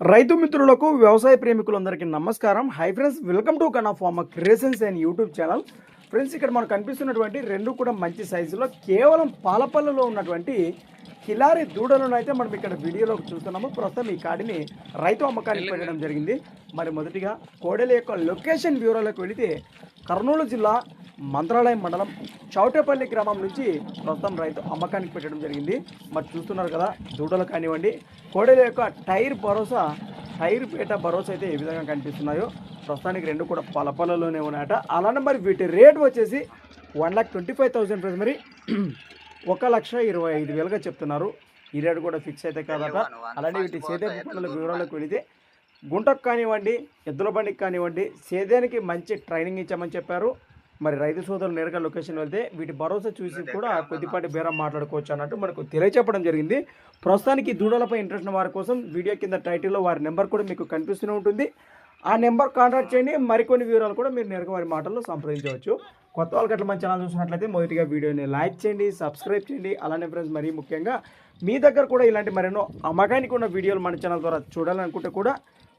రైతు మిత్రులకు వ్యవసాయ ప్రేమికులందరికీ నమస్కారం. Hi friends welcome to Kanna farm creations and YouTube channel friends ఇక్కడ మనకు కనిపిస్తున్నటువంటి రెండు కూడా మంచి సైజులో కేవలం పాలపల్లులో ఉన్నటువంటి కిలారి దూడలను అయితే మనం ఇక్కడ వీడియోలో చూస్తున్నాము. ప్రస్తుతం ఈ కాడిని రైతు అమ్మకానికి పెట్టడం జరిగింది. మరి మొదటిగా కోడెల యొక్క లొకేషన్ బ్యూరోలోకి వెళితే కర్నూలు జిల్లా మంత్రాలయం మండలం చౌటేపల్లి గ్రామం నుంచి ప్రస్తుతం రైతు అమ్మకానికి పెట్టడం జరిగింది. మరి చూస్తున్నారు కదా దూడలు కానివ్వండి కోడెల యొక్క టైర్ భరోసా టైర్ పేట భరోసా అయితే ఏ విధంగా కనిపిస్తున్నాయో ప్రస్తుతానికి రెండు కూడా పలపలలోనే ఉన్నాయట. అలానే మరి వీటి రేట్ వచ్చేసి one lakh twenty five thousand price మరి ఒక లక్ష ఇరవై ఐదు వేలుగా చెప్తున్నారు. ఈ రేటు కూడా ఫిక్స్ అయితే కాదట. అలానే వీటి సేదే పనుల వివరాలకు వెళితే గుంటకు కానివ్వండి ఎద్దుల బండికి కానివ్వండి సేద్యానికి మంచి ట్రైనింగ్ ఇచ్చామని చెప్పారు. మరి రైతు సోదరులు నేరుగా లొకేషన్ వెళ్తే వీటి భరోసా చూసి కూడా కొద్దిపాటి బేరం మాట్లాడుకోవచ్చు అన్నట్టు మనకు తెలియచెప్పడం జరిగింది. ప్రస్తుతానికి దూడలపై ఇంట్రెస్ట్ ఉన్న వారి కోసం వీడియో కింద టైటిల్లో వారి నెంబర్ కూడా మీకు కనిపిస్తూనే ఉంటుంది. ఆ నెంబర్ కాంటాక్ట్ చేయండి. మరికొన్ని వివరాలు కూడా మీరు నేరుగా వారి మాటల్లో సంప్రదించవచ్చు. కొత్త వాళ్ళకి అట్లా మన ఛానల్ చూసినట్లయితే మొదటిగా వీడియోని లైక్ చేయండి సబ్స్క్రైబ్ చేయండి. అలానే ఫ్రెండ్స్ మరీ ముఖ్యంగా మీ దగ్గర కూడా ఇలాంటి మరెన్నో అమ్మకానికి ఉన్న వీడియోలు మన ఛానల్ ద్వారా చూడాలనుకుంటే కూడా